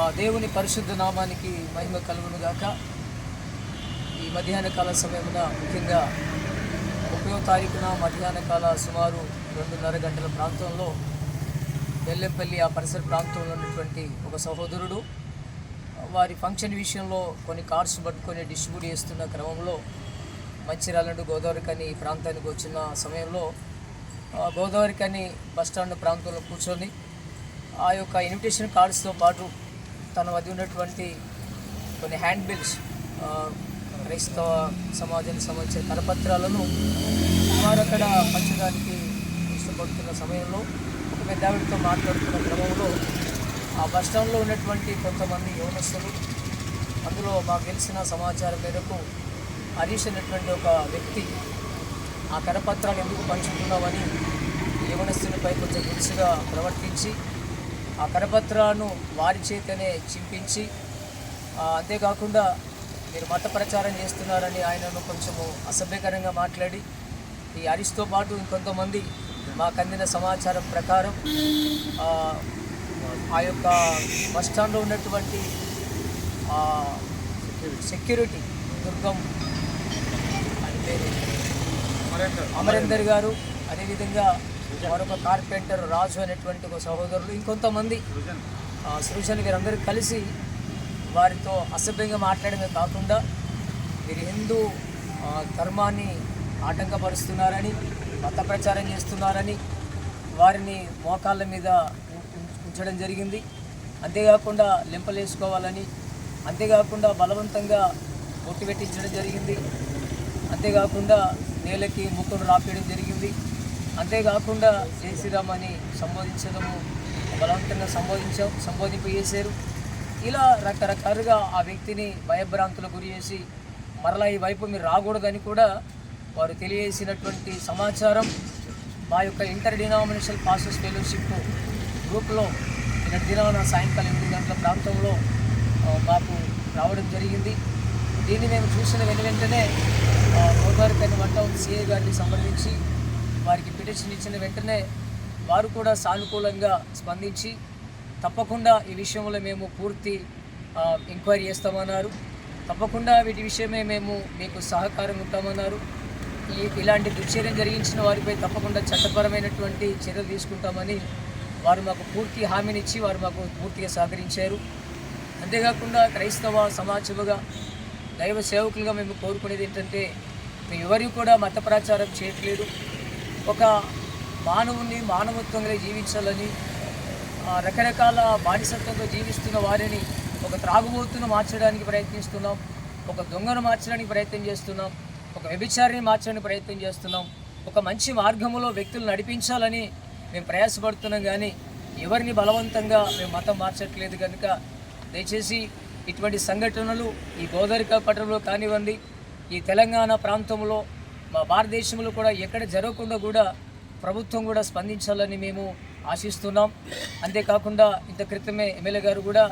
ఆ దేవుని పరిశుద్ధ నామానికి మహిమ కలుగునుగాక. ఈ మధ్యాహ్న కాల సమయమున ముఖ్యంగా ముప్పయో తారీఖున మధ్యాహ్న కాల సుమారు రెండున్నర గంటల ప్రాంతంలో బెల్లెంపల్లి ఆ పరిసర ప్రాంతంలో ఉన్నటువంటి ఒక సహోదరుడు వారి ఫంక్షన్ విషయంలో కొన్ని కార్స్ పట్టుకొని డిస్ట్రిబ్యూట్ చేస్తున్న క్రమంలో మంచిర్యాల నుండి గోదావరికని ఈ ప్రాంతానికి వచ్చిన సమయంలో గోదావరికని బస్టాండ్ ప్రాంతంలో కూర్చొని ఆ యొక్క ఇన్విటేషన్ కార్డ్స్తో పాటు తన వద్ద ఉన్నటువంటి కొన్ని హ్యాండ్ బిల్స్ క్రైస్తవ సమాజానికి సంబంధించిన కరపత్రాలను వారు అక్కడ పంచడానికి ఇష్టపడుతున్న సమయంలో ఒక పెద్దావిడితో మాట్లాడుతున్న క్రమంలో ఆ బస్ స్టాండ్లో ఉన్నటువంటి కొంతమంది యవనస్తులు అందులో మాకు తెలిసిన సమాచారం మేరకు హరీష్ అనేటువంటి ఒక వ్యక్తి ఆ కరపత్రాలు ఎందుకు పంచుతున్నామని యవనస్తులపై కొంచెం దురుసుగా ప్రవర్తించి ఆ కరపత్రాలను వారి చేతనే చింపించి అంతేకాకుండా మీరు మత ప్రచారం చేస్తున్నారని ఆయనను కొంచెము అసభ్యకరంగా మాట్లాడి ఈ హరీష్తో పాటు ఇంకొంతమంది మాకు అందిన సమాచారం ప్రకారం ఆ, యొక్క బస్ స్టాండ్లో ఉన్నటువంటి సెక్యూరిటీ దుర్గం అని పేరు. అమరేందర్ గారు అదేవిధంగా మరొక కార్పెంటర్ రాజు అనేటువంటి ఒక సహోదరులు ఇంకొంతమంది ఆ, సృజన్ వీరందరూ కలిసి వారితో అసభ్యంగా మాట్లాడమే కాకుండా మీరు హిందూ ధర్మాన్ని ఆటంకపరుస్తున్నారని మత ప్రచారం చేస్తున్నారని వారిని మోకాళ్ళ మీద ఉంచడం జరిగింది. అంతేకాకుండా లింపలేసుకోవాలని అంతేకాకుండా బలవంతంగా ఒట్టి పెట్టించడం జరిగింది. అంతేకాకుండా నేలకి ముక్కును రాపేయడం జరిగింది. అంతేకాకుండా జై శ్రీరామ్ అని సంబోధించడము బలవంతంగా సంబోధించాం సంబోధింపజేశారు. ఇలా రకరకాలుగా ఆ వ్యక్తిని భయభ్రాంతులకు గురి చేసి మరలా ఈ వైపు మీరు రాకూడదని కూడా వారు తెలియజేసినటువంటి సమాచారం మా యొక్క ఇంటర్ డినామినేషనల్ పాసెస్ ఫెలోషిప్ గ్రూప్లో నిన్నటి దినాన సాయంకాలం ఎనిమిది గంటల ప్రాంతంలో మాకు రావడం జరిగింది. దీన్ని మేము చూసిన వెను వెంటనే గోదావరి కని వంట సిఐ గారిని సంప్రదించి వారికి పిటిషన్ ఇచ్చిన వెంటనే వారు కూడా సానుకూలంగా స్పందించి తప్పకుండా ఈ విషయంలో మేము పూర్తి ఎంక్వైరీ చేస్తామన్నారు. తప్పకుండా వీటి విషయమే మేము మీకు సహకారం ఉంటామన్నారు. ఈ ఇలాంటి దుశ్చర్యం జరిగించిన వారిపై తప్పకుండా చట్టపరమైనటువంటి చర్యలు తీసుకుంటామని వారు మాకు పూర్తి హామీనిచ్చి వారు మాకు పూర్తిగా సహకరించారు. అంతేకాకుండా క్రైస్తవ సమాజముగా దైవ సేవకులుగా మేము కోరుకునేది ఏంటంటే మేము ఎవరు కూడా మత ప్రచారం చేయట్లేదు. ఒక మానవుని మానవత్వంగా జీవించాలని రకరకాల బానిసత్వంతో జీవిస్తున్న వారిని ఒక త్రాగుబోతును మార్చడానికి ప్రయత్నిస్తున్నాం ఒక దొంగను మార్చడానికి ప్రయత్నం చేస్తున్నాం ఒక వ్యభిచారిని మార్చడానికి ప్రయత్నం చేస్తున్నాం ఒక మంచి మార్గంలో వ్యక్తులు నడిపించాలని మేము ప్రయాసపడుతున్నాం కానీ ఎవరిని బలవంతంగా మేము మతం మార్చట్లేదు కనుక దయచేసి ఇటువంటి సంఘటనలు ఈ గోదావరిక పట్టణంలో కానివ్వండి ఈ తెలంగాణ ప్రాంతంలో మా భారతదేశంలో కూడా ఎక్కడ జరగకుండా కూడా ప్రభుత్వం కూడా స్పందించాలని మేము ఆశిస్తున్నాం. అంతేకాకుండా ఇంత క్రితమే ఎమ్మెల్యే గారు కూడా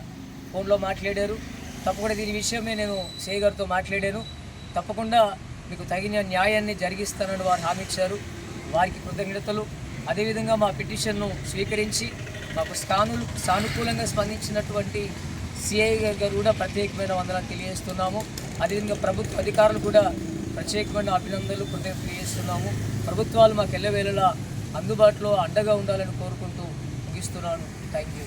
ఫోన్లో మాట్లాడారు. తప్పకుండా దీని విషయమే నేను సే గారితో మాట్లాడాను. తప్పకుండా మీకు తగిన న్యాయాన్ని జరిగిస్తానని వారు హామీ ఇచ్చారు. వారికి కృతజ్ఞతలు. అదేవిధంగా మా పిటిషన్ను స్వీకరించి మాకు స్థానులు సానుకూలంగా స్పందించినటువంటి సిఐ గారు కూడా ప్రత్యేకమైన వందనాలు తెలియజేస్తున్నాము. అదేవిధంగా ప్రభుత్వ అధికారులు కూడా ప్రత్యేకమైన అభినందనలు కృతజ్ఞతలు తెలియజేస్తున్నాము. ప్రభుత్వాలు మాకు ఎల్లవేళలా అందుబాటులో అండగా ఉండాలని కోరుకుంటూ ముగిస్తున్నాను. Thank you